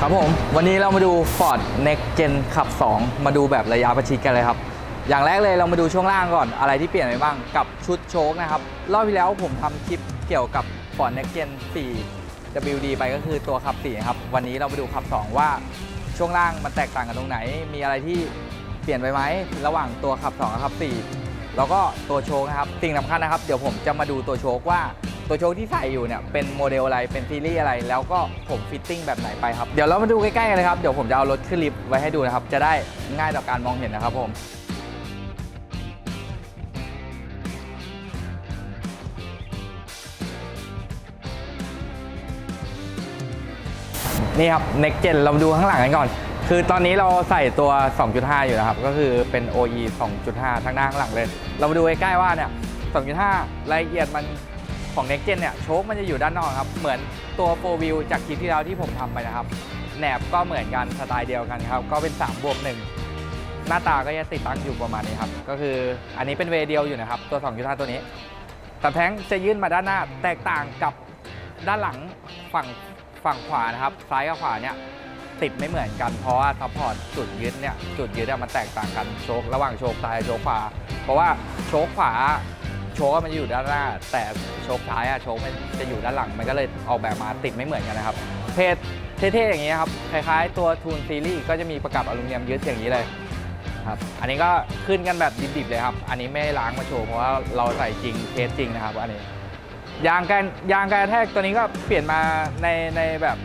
ครับผม วันนี้เรามาดู Ford Next Gen ขับ 2 มาดูแบบระยะประชิดกันเลยครับ อย่างแรกเลยเรามาดูช่วงล่างก่อนอะไรที่เปลี่ยนไปบ้างกับชุดโชคนะครับ รอบที่แล้วผมทำคลิปเกี่ยวกับ Ford Next Gen 4 WD ไปก็คือตัวขับ4ครับ วันนี้เรามาดูขับ 2 ว่าช่วงล่างมันแตกต่างกันตรงไหน มีอะไรที่เปลี่ยนไปไหมระหว่างตัวขับ2กับขับ4แล้วก็ตัวโชคนะครับสิ่งสำคัญนะครับ เดี๋ยวผมจะมาดูตัวโชคว่า ตัวโชคที่ใส่อยู่เนี่ยเป็นโมเดลอะไรเป็นซีรีส์อะไร แล้วก็ผมฟิตติ้งแบบไหนไปครับเดี๋ยวเรามาดูใกล้ๆกันเลยครับเดี๋ยวผมจะเอารถขึ้นลิฟต์ไว้ให้ดูนะครับจะได้ง่ายต่อการมองเห็นนะครับผมนี่ครับ Next Gen เรามาดูข้างหลังกันก่อน คือตอนนี้เราใส่ตัว 2.5 อยู่นะครับ ก็คือเป็น OE 2.5 ทั้งหน้าข้างหลังเลย เรามาดูใกล้ๆว่าเนี่ย 2.5 รายละเอียดมัน ของ Next Gen เนี่ยโชคมันจะอยู่ด้านนอกครับ เหมือนตัว4 Wheel จากคลิปที่แล้วที่ผมทำไปนะครับแหนบก็เหมือนกันสไตล์เดียวกันครับ ก็เป็น3บวก1หน้าตาก็จะติดตั้งอยู่ประมาณนี้ครับ ก็คืออันนี้เป็นเวเดียวอยู่นะครับ ตัว2.5ตัวนี้แต่แท้งจะยื่นมาด้านหน้าแตกต่างกับด้านหลังฝั่งฝั่งขวานะครับ ซ้ายกับขวาเนี่ยติดไม่เหมือนกันเพราะว่าซัพพอร์ตจุดยึดเนี่ยจุดยึดเนี่ยมันแตกต่างกันโชคระหว่างโชคซ้ายโชคขวา เพราะว่าโชคขวา โชคมันจะอยู่ด้านหน้า แต่โชคซ้ายอะโชคมันจะอยู่ด้านหลัง มันก็เลยออกแบบมาติดไม่เหมือนกันนะครับ เพจเท่ๆอย่างนี้ครับ คล้ายๆ ตัวทูนซีรีส์ก็จะมีประกับอลูมิเนียมยึดอย่างนี้เลยครับ อันนี้ก็ขึ้นกันแบบดิบๆเลยครับ อันนี้ไม่ล้างมาโชว์เพราะว่าเราใส่จริงเทสจริงนะครับ อันนี้ ยางการยางการกระแทกตัวนี้ก็เปลี่ยนมาในในแบบ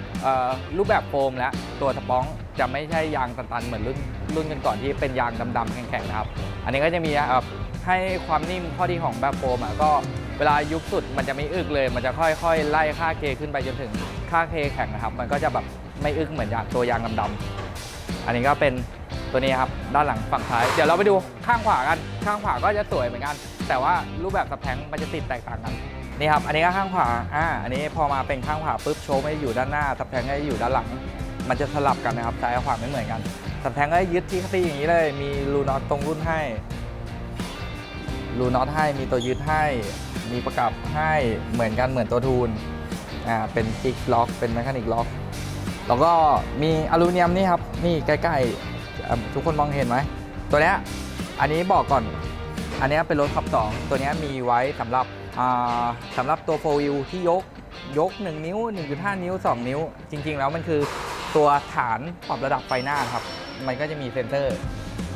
รูปแบบโฟมแล้วตัวสปองจะไม่ใช่ยางตันๆเหมือนรุ่นรุ่นกันก่อนที่เป็นยางดำๆแข็งๆนะครับ อันนี้ก็จะมีอ่อ ให้ความนิ่มข้อดีของแบบโฟมอะก็เวลายุบสุดมันจะไม่อึกเลย มันจะค่อย ๆ ไล่ค่าเคขึ้นไปจนถึงค่าเคแข็งนะครับ มันก็จะแบบไม่อึกเหมือนยางตัวยางดำๆอันนี้ก็เป็นตัวนี้ครับด้านหลังฝั่งท้าย เดี๋ยวเราไปดูข้างขวากัน ข้างขวาก็จะสวยเหมือนกัน แต่ว่ารูปแบบสแพงมันจะติดแตกต่างกันนี่ครับอันนี้ก็ข้างขวาอ่าอันนี้พอมาเป็นข้างขวาปุ๊บโชว์ไม่ได้อยู่ด้านหน้าสแพงก็จะอยู่ด้านหลัง มันจะสลับกันนะครับซ้ายกับขวาไม่เหมือนกันสแพงก็ยึดที่คัตตี้อย่างนี้เลย มีรูน็อตตรงรุ่นให้ รูน็อตให้มีตัวยึดให้ มีประกับให้เหมือนกันเหมือนตัวทูนอ่าเป็นจิกล็อก เป็นแมคานิกล็อก แล้วก็มีอลูมิเนียมนี่ครับนี่ใกล้ๆทุกคนมองเห็นไหมตัวเนี้ยอันนี้บอกก่อน อันนี้เป็นรถขับ 2 ตัวเนี้ยมีไว้สำหรับอ่าสำหรับตัวโฟวิวที่ยกยก 1 นิ้ว 1.5 นิ้ว 2 นิ้ว จริง ๆ แล้วมันคือตัวฐานปรับระดับไฟหน้าครับ มันก็จะมีเซนเซอร์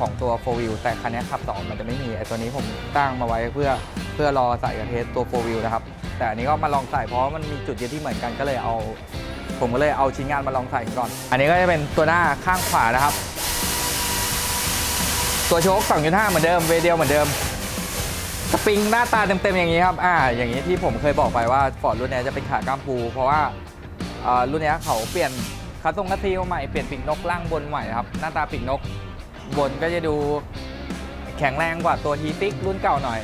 ของตัวโฟวิวแต่คันนี้ขับ 2 มันจะไม่มีไอตัวนี้ผมตั้งมาไว้เพื่อเพื่อรอใส่กับเทสตัวโฟวิวนะครับ แต่อันนี้ก็มาลองใส่เพราะว่ามันมีจุดยึดที่เหมือนกันก็เลยเอา ผมก็เลยเอาชิ้นงานมาลองใส่ก่อน อันนี้ก็จะเป็นตัวหน้าข้างขวานะครับ ตัวโชค2.5 เหมือนเดิมเวเดียวเหมือนเดิมสปริงหน้าตาเต็มๆอย่างนี้ครับอ่าอย่างนี้ที่ผมเคยบอกไปว่าฟอร์ดรุ่นนี้จะเป็นขาก้ามปูเพราะว่าารุ่นนี้เขาเปลี่ยนคัสตรงคัสซีมาใหม่เปลี่ยนปีกนกล่างบนใหม่ครับหน้าตาปีกนก บนก็จะดูแข็งแรงกว่าตัวทีซิกรุ่นเก่าหน่อย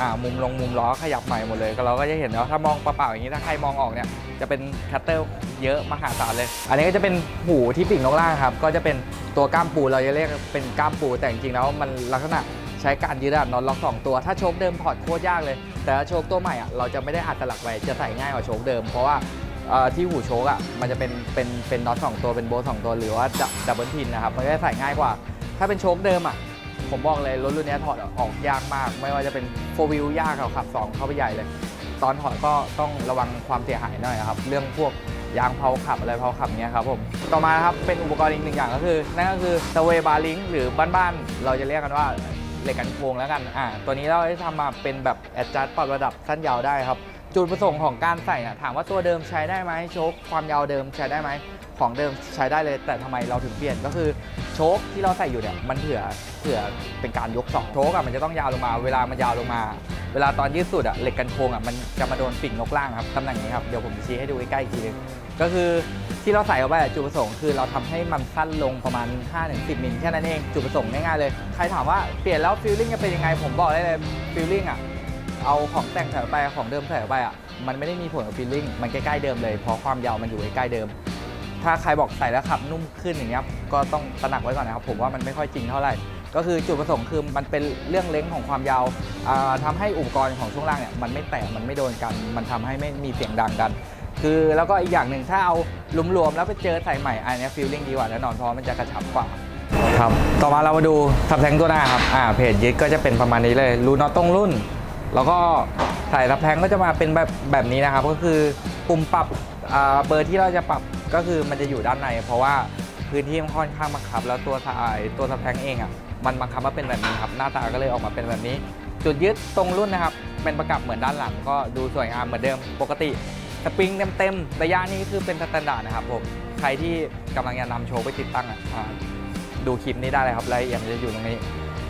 อ่ามุมลงมุมล้อขยับใหม่หมดเลยก็เราก็จะเห็นแล้วถ้ามองเปล่าๆอย่างนี้ถ้าใครมองออกเนี่ยจะเป็นคัตเตอร์เยอะมหาศาลเลย อันนี้ก็จะเป็นหูที่ปีกนกล่างครับ ก็จะเป็นตัวก้ามปูเราจะเรียกเป็นก้ามปูแต่จริงๆแล้วมันลักษณะใช้การยืดอะน็อตล็อกสองตัว ถ้าโชคเดิมถอดโคตรยากเลย แต่ถ้าโชคตัวใหม่อะเราจะไม่ได้อัดสลักไว้จะใส่ง่ายกว่าโชคเดิมเพราะว่าที่หูโชคอะมันจะเป็นเป็นเป็นน็อตสองตัวเป็นโบสองตัวหรือว่าดับเบิลทินนะครับมันก็จะใส่ง่ายกว่า ถ้าเป็นโชคเดิมอะ ผมบอกเลยรถรุ่นนี้ถอดออกยากมาก ไม่ว่าจะเป็นโฟวิลยากกับขับสองเข้าไปใหญ่เลย ตอนถอดก็ต้องระวังความเสียหายหน่อยครับ เรื่องพวกยางเผาขับอะไรเผาขับเนี้ยครับผม ต่อมานะครับเป็นอุปกรณ์อีกหนึ่งอย่างก็คือ นั่นก็คือสเวบาลิงหรือบ้านๆ เราจะเรียกกันว่าเหล็กกันโค้งแล้วกัน อ่า ตัวนี้เราได้ทำมาเป็นแบบแอดจัดปรับระดับสั้นยาวได้ครับ จุดประสงค์ของการใส่นะถามว่าตัวเดิมใช้ได้ไหมโชคความยาวเดิมใช้ได้ไหมของเดิมใช้ได้เลย แต่ทำไมเราถึงเปลี่ยนก็คือโชคที่เราใส่อยู่เนี่ยมันเผื่อเผื่อเป็นการยกสองโชคอะมันจะต้องยาวลงมา เวลามันยาวลงมา เวลาตอนยืดสุดอะเหล็กกันโค้งอะมันจะมาโดนปีกนกล่างครับตำแหน่งนี้ครับเดี๋ยวผมชี้ให้ดูใกล้ๆอีกทีนึงก็คือที่เราใส่เข้าไปอะจุดประสงค์คือเราทำให้มันสั้นลงประมาณ 5-10มิลแค่นั้นเองจุดประสงค์ง่ายๆเลย ใครถามว่าเปลี่ยนแล้วฟิลลิ่งจะเป็นยังไงผมบอกได้เลยฟิลลิ่งอะ เอาของแต่งใส่ไปของเดิมใส่ไปอะมันไม่ได้มีผลกับฟิลลิ่งมันใกล้ๆเดิมเลยเพราะความยาวมันอยู่ใกล้ๆเดิม ถ้าใครบอกใส่แล้วขับนุ่มขึ้นอย่างเงี้ยก็ต้องตระหนักไว้ก่อนนะครับผมว่ามันไม่ค่อยจริงเท่าไหร่ก็คือจุดประสงค์คือมันเป็นเรื่องเล้งของความยาวทำาให้อุปกรณ์ของช่วงล่างเนี่ยมันไม่แตกมันไม่โดนกัน มันทำให้ไม่มีเสียงดังกัน คือแล้วก็อีกอย่างหนึ่งถ้าเอารวมๆแล้วไปเจอใส่ใหม่อันนี้ฟีลลิ่งดีกว่าแน่นอนเพราะมันจะกระชับกว่าครับต่อมาเรามาดูทับแทงตัวหน้าครับอ่าเพจยึดก็จะเป็นประมาณนี้เลยรูนอตตรงรุ่น แล้วก็สายทับแทงก็จะมาเป็นแบบแบบนี้นะครับ ก็คือปุ่มปรับเบอร์ที่เราจะปรับก็คือมันจะอยู่ด้านใน เพราะว่าพื้นที่มันค่อนข้างบังคับ แล้วตัวสายตัวทับแทงเองอะมันบังคับมาเป็นแบบนี้ครับ หน้าตาก็เลยออกมาเป็นแบบนี้ จุดยึดตรงรุ่นนะครับ เป็นประกับเหมือนด้านหลัง ก็ดูสวยงามเหมือนเดิมปกติสปริงเต็มๆระยะนี้คือเป็นสแตนดาร์ดนะครับผมใครที่กำลังจะนำโชว์ไปติดตั้งอะอ่าดูคลิปนี้ได้เลยครับรายละเอียดจะอยู่ตรงนี้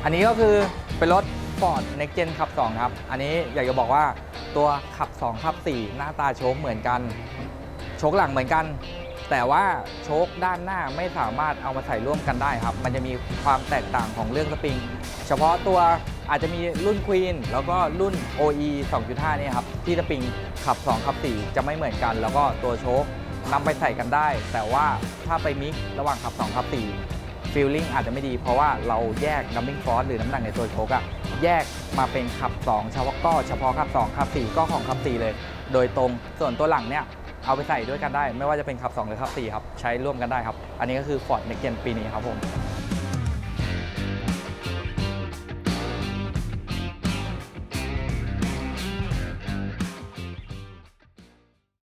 อันนี้ก็คือเป็นรถ Ford Next Gen ขับ 2 ครับ อันนี้อยากจะบอกว่าตัวขับ 2 ขับ 4 หน้าตาโชคเหมือนกัน โชคหลังเหมือนกัน แต่ว่าโชคด้านหน้าไม่สามารถเอามาใส่ร่วมกันได้ครับ มันจะมีความแตกต่างของเรื่องสปริง เฉพาะตัวอาจจะมีรุ่น Queen แล้วก็รุ่น OE 2.5 เนี่ยครับ ที่สปริงขับ 2 ขับ 4 จะไม่เหมือนกัน แล้วก็ตัวโชคนำไปใส่กันได้ แต่ว่าถ้าไปมิกระหว่างขับ 2 ขับ 4 ฟีลลิ่งอาจจะไม่ดีเพราะว่าเราแยกดัมบิ้งฟอร์หรือน้ำหนักในตัวโชกอะแยกมาเป็นขับ 2 เฉพาะก็เฉพาะขับ 2 ขับ 4 ก็ของขับ 4 เลย โดยตรงส่วนตัวหลังเนี่ยเอาไปใส่ด้วยกันได้ ไม่ว่าจะเป็นขับ 2 หรือขับ 4 ครับ ใช้ร่วมกันได้ครับ อันนี้ก็คือ Ford Next Gen ปีนี้ครับผม